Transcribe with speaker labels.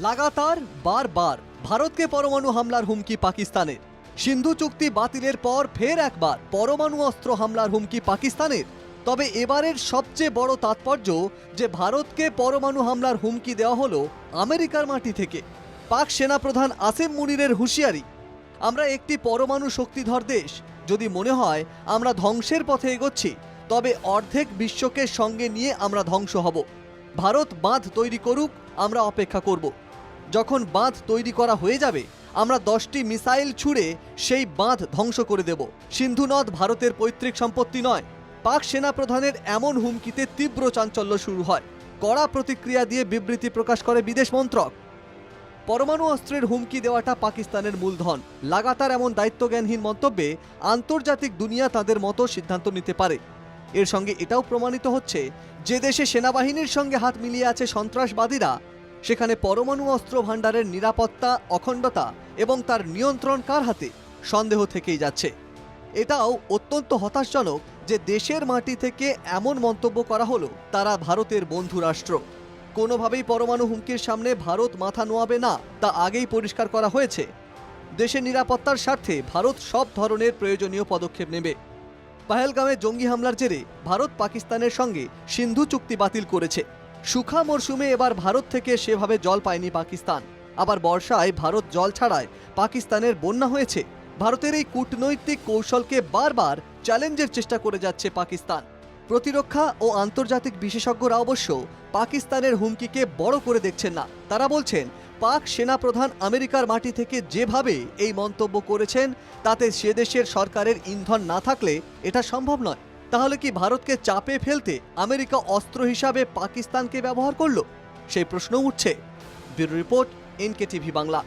Speaker 1: লাগাতার বারবার ভারতকে পরমাণু হামলার হুমকি পাকিস্তানের। সিন্ধু চুক্তি বাতিলের পর ফের একবার পরমাণু অস্ত্র হামলার হুমকি পাকিস্তানের। তবে এবারের সবচেয়ে বড় তাৎপর্য যে ভারতকে পরমাণু হামলার হুমকি দেওয়া হলো আমেরিকার মাটি থেকে। পাক সেনাপ্রধান আসিম মুনিরের হুঁশিয়ারি, আমরা একটি পরমাণু শক্তিধর দেশ। যদি মনে হয় আমরা ধ্বংসের পথে এগোচ্ছি, তবে অর্ধেক বিশ্বকে সঙ্গে নিয়ে আমরা ধ্বংস হব। ভারত বাঁধ তৈরি করুক, আমরা অপেক্ষা করব। যখন বাঁধ তৈরি করা হয়ে যাবে, আমরা দশটি মিসাইল ছুড়ে সেই বাঁধ ধ্বংস করে দেব। সিন্ধু নদ ভারতের পৈতৃক সম্পত্তি নয়। পাক সেনাপ্রধানের এমন হুমকিতে তীব্র চাঞ্চল্য শুরু হয়। কড়া প্রতিক্রিয়া দিয়ে বিবৃতি প্রকাশ করে বিদেশ মন্ত্রক। পরমাণু অস্ত্রের হুমকি দেওয়াটা পাকিস্তানের মূলধন। লাগাতার এমন দায়িত্বজ্ঞানহীন মন্তব্যে আন্তর্জাতিক দুনিয়া তাদের মতো সিদ্ধান্ত নিতে পারে। এর সঙ্গে এটাও প্রমাণিত হচ্ছে যে দেশে সেনাবাহিনীর সঙ্গে হাত মিলিয়ে আছে সন্ত্রাসবাদীরা। সেখানে পরমাণু অস্ত্র ভাণ্ডারের নিরাপত্তা, অখণ্ডতা এবং তার নিয়ন্ত্রণ কার হাতে? সন্দেহ থেকেই যাচ্ছে। এটাও অত্যন্ত হতাশজনক যে দেশের মাটি থেকে এমন মন্তব্য করা হলো, তারা ভারতের বন্ধু রাষ্ট্র। কোনোভাবেই পরমাণু হুমকির সামনে ভারত মাথা নোয়াবে না, তা আগেই পরিষ্কার করা হয়েছে। দেশের নিরাপত্তার স্বার্থে ভারত সব ধরনের প্রয়োজনীয় পদক্ষেপ নেবে। পাহেলগামে জঙ্গি হামলার জেরে ভারত পাকিস্তানের সঙ্গে সিন্ধু চুক্তি বাতিল করেছে। সুখা মরশুমে এবার ভারত থেকে সেভাবে জল পায়নি পাকিস্তান। আবার বর্ষায় ভারত জল ছাড়ায় পাকিস্তানের বন্যা হয়েছে। ভারতের এই কূটনৈতিক কৌশলকে বারবার চ্যালেঞ্জের চেষ্টা করে যাচ্ছে পাকিস্তান। প্রতিরক্ষা ও আন্তর্জাতিক বিশেষজ্ঞরা অবশ্য পাকিস্তানের হুমকিকে বড় করে দেখছেন না। তারা বলছেন পাক সেনাপ্রধান আমেরিকার মাটি থেকে যেভাবে এই মন্তব্য করেছেন, তাতে সে দেশের সরকারের ইন্ধন না থাকলে এটা সম্ভব নয়। তাহলে কি ভারতকে চাপে ফেলতে আমেরিকা অস্ত্র হিসাবে পাকিস্তানকে ব্যবহার করল? সেই প্রশ্ন উঠছে। Bureau report NKTV Bangla.